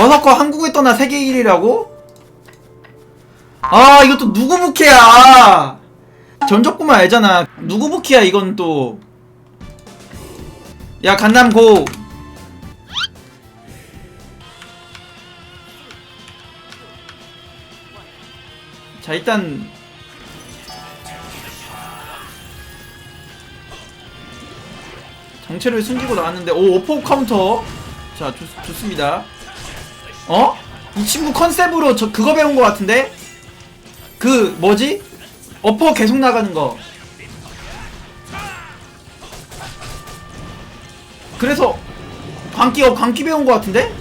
버서커 한국에 떠나 세계 1위라고? 아 이것도 누구 부캐야? 전적구만 알잖아. 누구 부캐야 이건 또 야 간남 고. 자 일단. 정체를 숨기고 나왔는데 오 오퍼 카운터. 자 좋, 좋습니다 어? 이 친구 컨셉으로 저 그거 배운 거 같은데? 그 뭐지? 어퍼 계속 나가는 거 그래서 광기 어 광기 배운 거 같은데?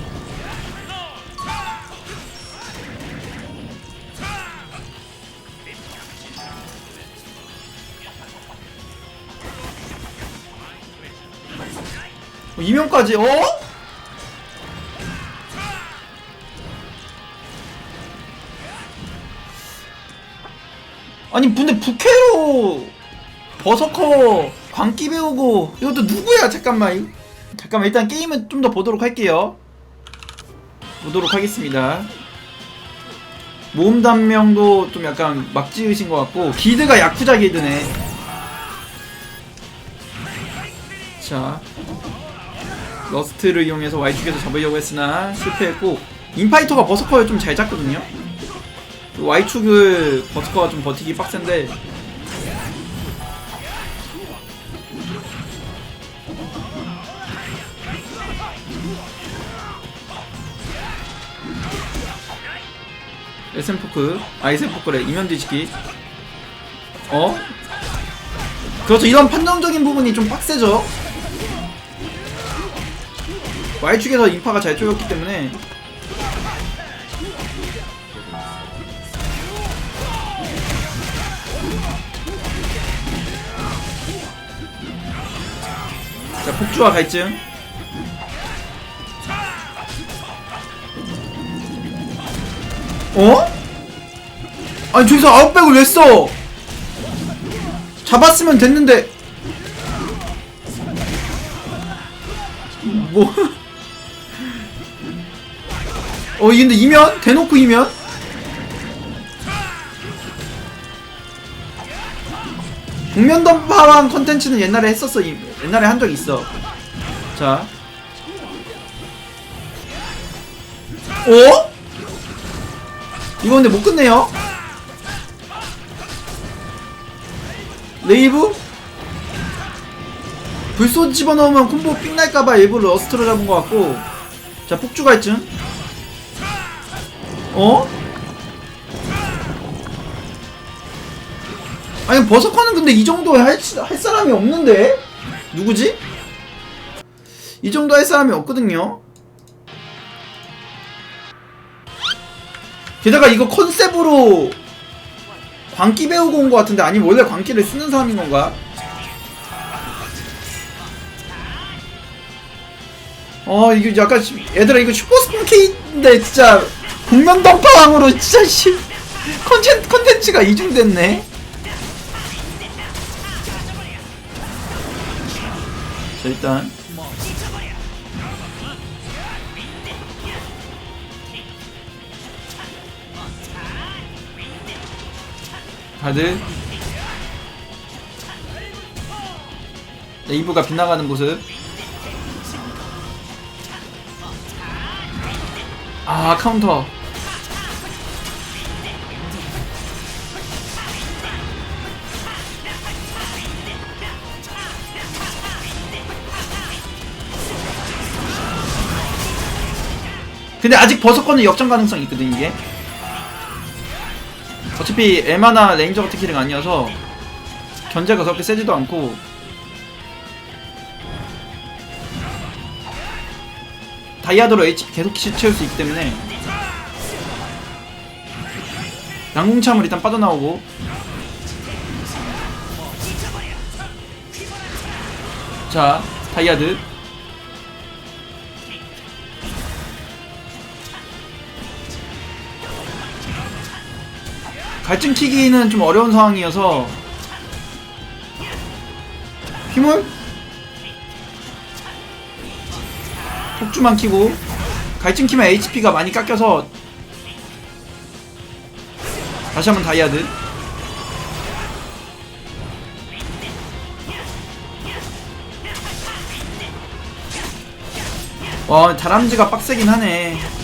어, 이명까지 어? 아니 근데 부캐로 버서커 광기 배우고 이것도 누구야? 잠깐만. 잠깐만 일단 게임은 좀 더 보도록 할게요. 보도록 하겠습니다. 모험 단명도 좀 약간 막 지으신 것 같고 기드가 야쿠자 기드네. 자 러스트를 이용해서 Y축에서 잡으려고 했으나 실패했고 인파이터가 버서커를 좀 잘 잡거든요. 그 Y축을 버스커가 좀 버티기 빡센데. SM포크. 아 SM포크래. 이면 뒤집기. 어? 그렇죠. 이런 판정적인 부분이 좀 빡세죠. Y축에서 인파가 잘 쪼였기 때문에 폭주와 갈증 어? 아니 저기서 아웃백을 왜 써? 잡았으면 됐는데 뭐? 어 근데 이면? 대놓고 이면? 국면 던파왕 컨텐츠는 옛날에 했었어 이- 옛날에 한 적 있어 자 어? 이거 근데 못 끝내요 레이브? 불소 집어넣으면 콤보 삥 날까봐 일부러 러스트로 잡은 것 같고 자 폭주 갈증 어? 아니 버섯커는 근데 이 정도 할, 할 사람이 없는데? 누구지? 이 정도 할 사람이 없거든요 게다가 이거 컨셉으로 광기 배우고 온 것 같은데 아니면 원래 광기를 쓰는 사람인 건가? 어 이거 약간 시- 얘들아 이거 슈퍼스폰 K인데 진짜 국면 던파왕으로 진짜 씨 컨텐, 컨텐츠가 이중됐네 자 일단. 다들. 레이브가 빗나가는 모습. 아 카운터 근데 아직 버섯권은 역전 가능성이 있거든 이게. 어차피 에마나 레인저 같은 킬은 아니어서 견제가 그렇게 세지도 않고. 다이아드로 HP 계속 치- 채울 수 있기 때문에. 양궁참을 일단 빠져나오고. 자 다이아드 갈증 튀기는 좀 어려운 상황이어서. 힘을? 폭주만 키고. 갈증 키면 HP가 많이 깎여서. 다시 한번 다이아드. 와 다람쥐가 빡세긴 하네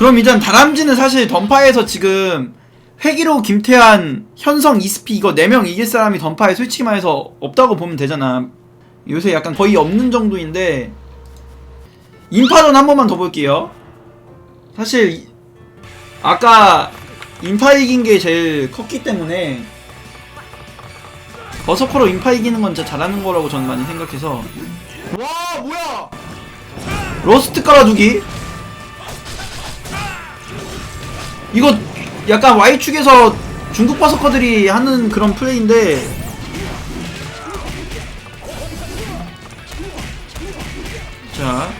그럼 일단 다람쥐는 사실 던파에서 지금 회기로 김태한 현성 이스피 이거 4명 이길 사람이 던파에 솔직히 말해서 없다고 보면 되잖아. 요새 약간 거의 없는 정도인데 인파전 한 번만 더 볼게요. 사실 이- 아까 인파 이긴 게 제일 컸기 때문에 버서커로 인파 이기는 건 진짜 잘하는 거라고 저는 많이 생각해서. 와 뭐야? 로스트 깔아주기 이거 약간 Y축에서 중국 버서커들이 하는 그런 플레이인데 자.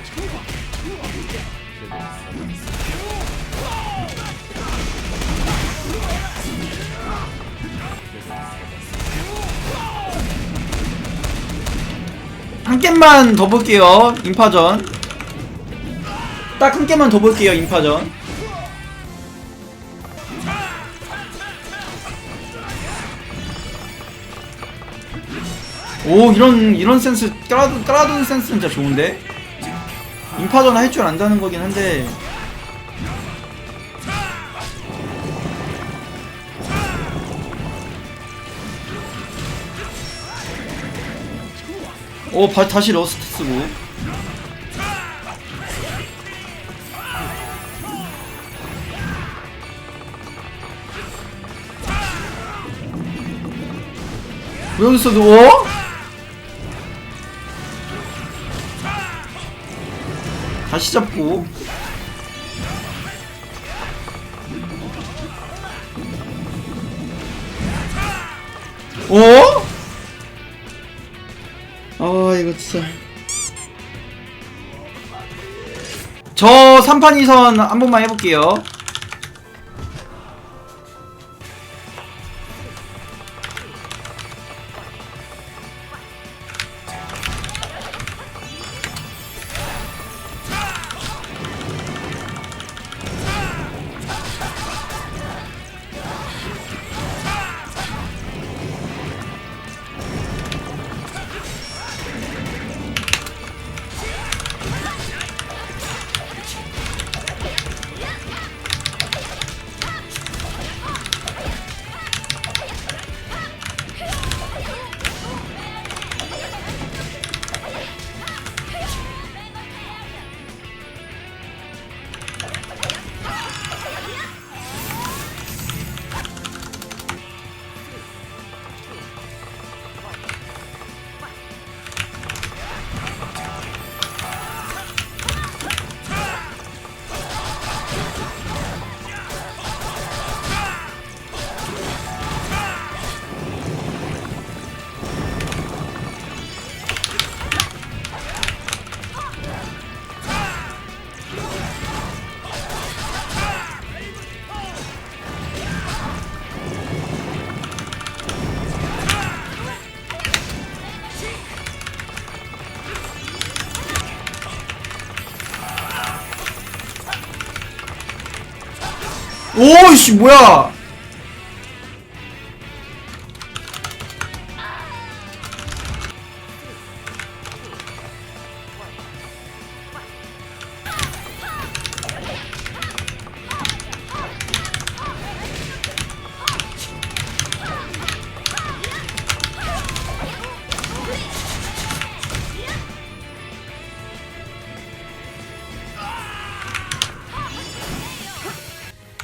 한 게임만 더 볼게요 인파전. 딱한 게임만 더 볼게요 인파전 오 이런 이런 센스 깔아둔 깔아둔 센스 진짜 좋은데? 인파전 할줄 안다는 거긴 한데. 오 바, 다시 러스트 쓰고. 여기서도 어? 다시 잡고. 어? 아 이거 진짜. 저 3판 2선 한 번만 해볼게요 오이씨 뭐야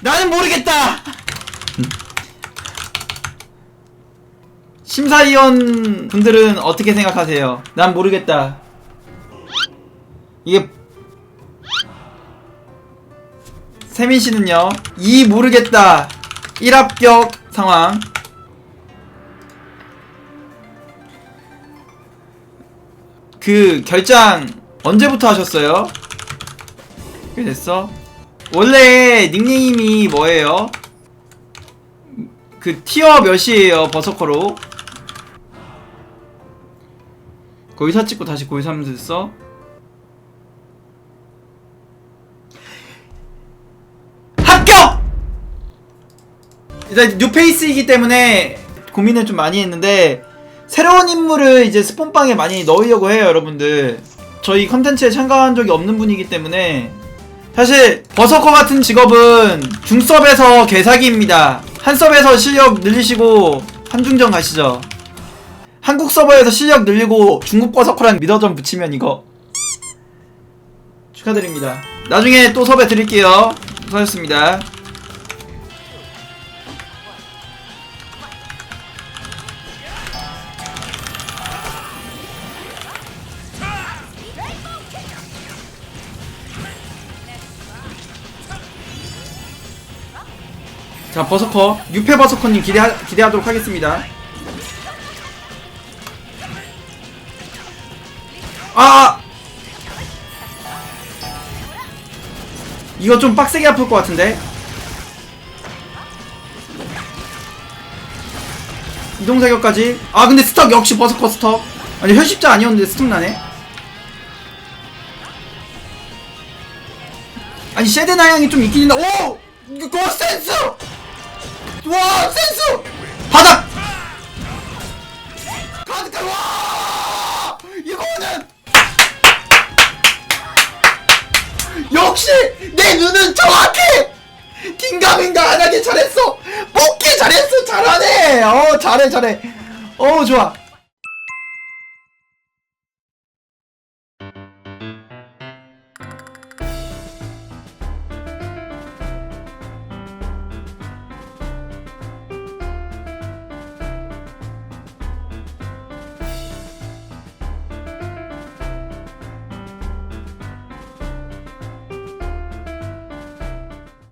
나는 모르겠다. 심사위원 분들은 어떻게 생각하세요? 난 모르겠다. 이게 세민 씨는요? 이 모르겠다. 1합격 상황. 그 결장 언제부터 하셨어요? 꽤 됐어? 원래 닉네임이 뭐예요? 그 티어 몇이에요 버서커로 거기서 찍고 다시 하면 됐어 합격! 일단 뉴페이스이기 때문에 고민을 좀 많이 했는데 새로운 인물을 이제 스폰방에 많이 넣으려고 해요 여러분들 저희 컨텐츠에 참가한 적이 없는 분이기 때문에 사실 버서커 같은 직업은 중섭에서 개사기입니다. 한섭에서 실력 늘리시고 한중전 가시죠. 한국 서버에서 실력 늘리고 중국 버서커랑 미더전 붙이면 이거. 축하드립니다. 나중에 또 섭외 드릴게요. 수고하셨습니다 자 버서커 유페 버서커님 기대하, 기대하도록 하겠습니다. 아 이거 좀 빡세게 아플 것 같은데? 이동 사격까지? 아 근데 스톱 역시 버서커 스톱 아니 현십자 아니었는데 스톱 나네. 아니 쉐데나 향이 좀 있긴 있나? 오! 이거 센스! 와 센스! 바닥! 가득한 와! 이거는 역시 내 눈은 정확해! 긴가민가 안 하길 잘했어! 뽑기 잘했어! 잘하네! 어 잘해 잘해 어 좋아